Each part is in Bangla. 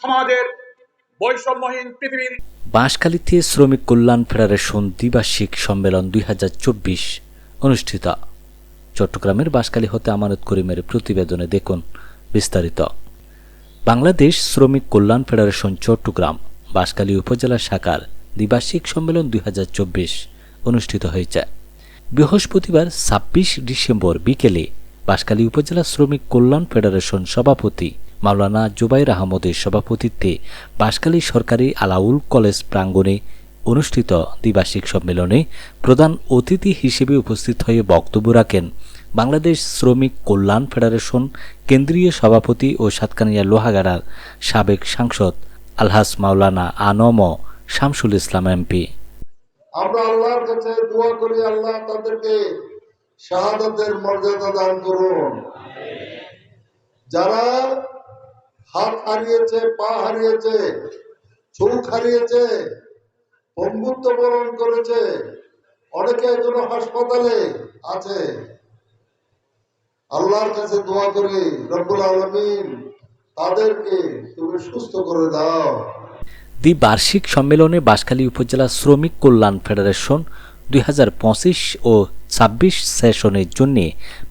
সমাজের বৈষম্যহীন পৃথিবীর বাঁশখালীতে শ্রমিক কল্যাণ ফেডারেশন দ্বিবার্ষিক সম্মেলন দুই অনুষ্ঠিত। চট্টগ্রামের বাঁশখালী হতে আমানত করিমের প্রতিবেদনে দেখুন বিস্তারিত। বাংলাদেশ শ্রমিক কল্যাণ ফেডারেশন চট্টগ্রাম, বাঁশখালী উপজেলা শাখার দ্বিবার্ষিক সম্মেলন দুই হাজার চব্বিশ অনুষ্ঠিত হয়েছে। বৃহস্পতিবার ছাব্বিশ ডিসেম্বর বিকেলে বাঁশখালী উপজেলা শ্রমিক কল্যাণ ফেডারেশন সভাপতি মাওলানা জুবাইর আহমদের সভাপতিত্বে বাঁশখালী সরকারি আলাউল কলেজ প্রাঙ্গণে অনুষ্ঠিত দ্বিবার্ষিক সম্মেলনে প্রধান অতিথি হিসেবে উপস্থিত হয়ে বক্তব্য রাখেন বাংলাদেশ শ্রমিক কল্যাণ ফেডারেশন কেন্দ্রীয় সভাপতি ও সাতকানিয়া লোহাগাড়ার সাবেক সাংসদ আলহাস মাওলানা আনম শামসুল ইসলাম এমপি। আমরা আল্লাহর কাছে দোয়া করি, আল্লাহ তাদেরকে শাহাদাতের মর্যাদা দান করুন। যারা হাত হারিয়েছে, পা হারিয়েছে, চোখ হারিয়েছে, বন্ধুত্ব বরণ করেছে, অনেকে এখনও হাসপাতালে আছে। আল্লাহর কাছে দোয়া করি, রব্বুল আলমিন তাদেরকে তুমি সুস্থ করে দাও। দ্বিবার্ষিক সম্মেলনে বাঁশখালী উপজেলা শ্রমিক কল্যাণ ফেডারেশন দুই হাজার পঁচিশ ও ছাব্বিশ সেশনের জন্য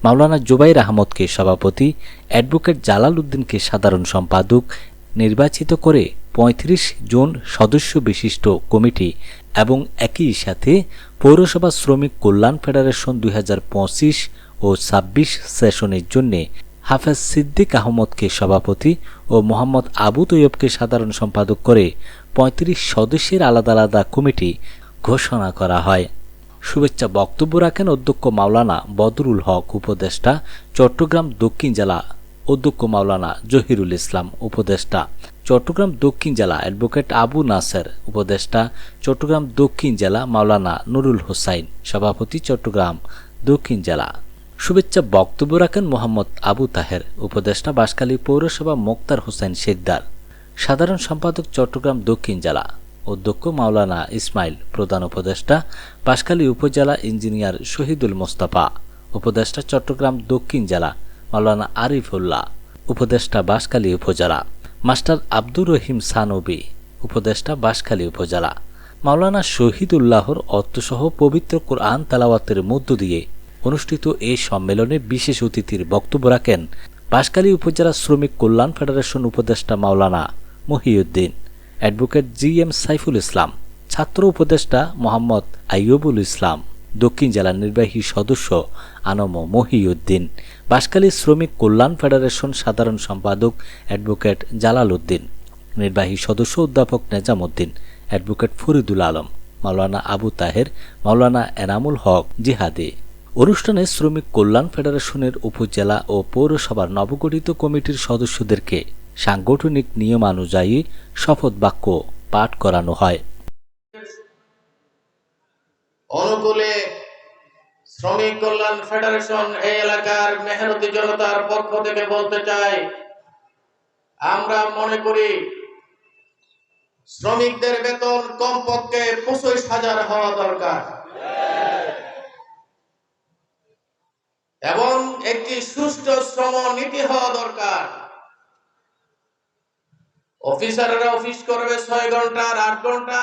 মাওলানা জুবাইর আহমদকে সভাপতি অ্যাডভোকেট জালাল উদ্দিনকে সাধারণ সম্পাদক নির্বাচিত করে ৩৫ জন সদস্য বিশিষ্ট কমিটি এবং একই সাথে পৌরসভা শ্রমিক কল্যাণ ফেডারেশন দুই হাজার পঁচিশ ও ছাব্বিশ সেশনের জন্য হাফেজ সিদ্দিক আহমদকে সভাপতি ও মোহাম্মদ আবু তৈয়বকে সাধারণ সম্পাদক করে ৩৫ সদস্যের আলাদা আলাদা কমিটি ঘোষণা করা হয়। শুভেচ্ছা বক্তব্য রাখেন অধ্যক্ষ মাওলানা বদরুল হক, উপদেষ্টা, চট্টগ্রাম দক্ষিণ জেলা অধ্যক্ষ মাওলানা জহিরুল ইসলাম, উপদেষ্টা, চট্টগ্রাম দক্ষিণ জেলা অ্যাডভোকেট আবু নাসের, উপদেষ্টা, চট্টগ্রাম দক্ষিণ জেলা মাওলানা নুরুল হোসাইন, সভাপতি চট্টগ্রাম দক্ষিণ জেলা। শুভেচ্ছা বক্তব্য রাখেন মোহাম্মদ আবু তাহের, উপদেষ্টা বাঁশখালী পৌরসভা মোক্তার হোসেন শেখদার সাধারণ সম্পাদক চট্টগ্রাম দক্ষিণ জেলা। অধ্যক্ষ মাওলানা ইসমাইল, প্রধান উপদেষ্টা পাশখালী উপজেলা ইঞ্জিনিয়ার শহীদুল মোস্তফা, উপদেষ্টা চট্টগ্রাম দক্ষিণ জেলা মাওলানা আরিফুল্লাহ, উপদেষ্টা বাঁশখালী উপজেলা মাস্টার আব্দুর রহিম সানবি, উপদেষ্টা বাঁশখালী উপজেলা মাওলানা শহীদুল্লাহর অর্থসহ পবিত্র কোরআন তালাওয়াতের মধ্য দিয়ে অনুষ্ঠিত এই সম্মেলনে বিশেষ অতিথির বক্তব্য রাখেন বাঁশখালী উপজেলা শ্রমিক কল্যাণ ফেডারেশন উপদেষ্টা মাওলানা Mohiuddin. Advocate G M Saiful Islam, ছাত্র উপদেষ্টা মোহাম্মদ আইয়ুবুল ইসলাম, দক্ষিণ জেলার নির্বাহী সদস্য আনম মহিউদ্দিন বাঁশখালী শ্রমিক কল্যাণ ফেডারেশন সাধারণ সম্পাদক অ্যাডভোকেট জালাল উদ্দিন নির্বাহী সদস্য অধ্যাপক নেজামুদ্দিন অ্যাডভোকেট ফরিদুল আলম, মাওলানা আবু তাহের, মাওলানা এনামুল হক জিহাদি। অনুষ্ঠানে শ্রমিক কল্যাণ ফেডারেশনের উপজেলা ও পৌরসভার নবগঠিত কমিটির সদস্যদেরকে সাংগঠনিক নিয়মানুযায়ী শপথ বাক্য পাঠ করানো হয়। অনুকূলে শ্রমিক কল্যাণ ফেডারেশন এই এলাকার মেহনতি জনতার পক্ষ থেকে বলতে চাই, আমরা মনে করি শ্রমিকদের বেতন কমপক্ষে পঁচিশ হাজার হওয়া দরকার। এবং একটি সুষ্ঠু শ্রম নীতি হওয়া দরকার। অফিসাররা অফিস করবে ছয় ঘণ্টা আট ঘণ্টা।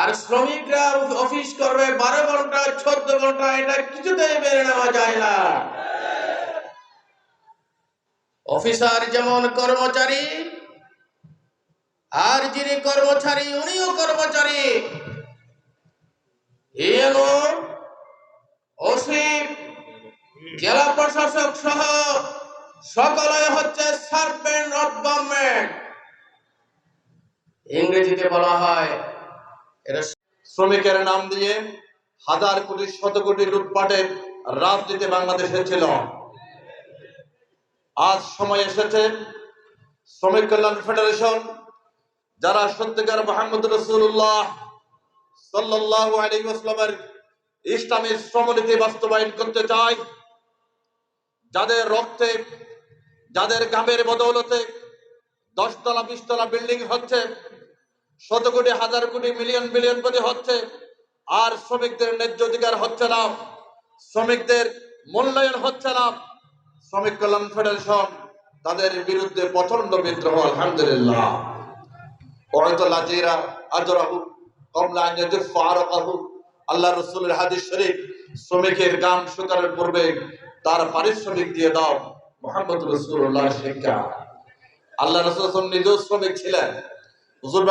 আর শ্রমিকরা অফিস করবে বারো ঘণ্টা, চোদ্দ ঘণ্টা, এটা কিছুতেই মেনে নেওয়া যায় না। অফিসার যেমন কর্মচারী, আর যিনি কর্মচারী, উনিও কর্মচারী। ওসিপ জেলা প্রশাসক সহ সকলে হচ্ছে সার্ভেন্ট অফ গভর্নমেন্ট ইংরেজিতে বলা হয়, এটা শ্রমিকের নাম দিয়ে হাজার কোটি, শত কোটি লুটপাটের রাজনীতি বাংলাদেশে ছিল। আজ সময় এসেছে শ্রমিক কল্যাণ ফেডারেশন, যারা সত্যিকার মোহাম্মদ রসুল্লাহ সাল্লাহ আলী আসলামের ইসলামী শ্রমনীতি বাস্তবায়ন করতে চায়, যাদের রক্তে যাদের গ্রামের বদৌলতে দশতলা, বিশতলা বিল্ডিং হচ্ছে, শত কোটি, হাজার কোটি, মিলিয়ন, বিলিয়ন প্রতি হচ্ছে, আর শ্রমিকদের ন্যায্য অধিকার হচ্ছে না, শ্রমিকদের মূল্যায়ন হচ্ছে না, শ্রমিক কল্যাণ ফেডারেশন তাদের বিরুদ্ধে প্রচণ্ড বিদ্রোহ, আলহামদুলিল্লাহ। আল্লাহ রসুলের হাদিস শরীফ, শ্রমিকের গান শুকানোর পূর্বে তার পারিশ্রমিক দিয়ে দাও। মোহাম্মদ রসুল্লাহ শেখা আল্লাহ রসুল নিজস্ব ছিলেন। হুজুর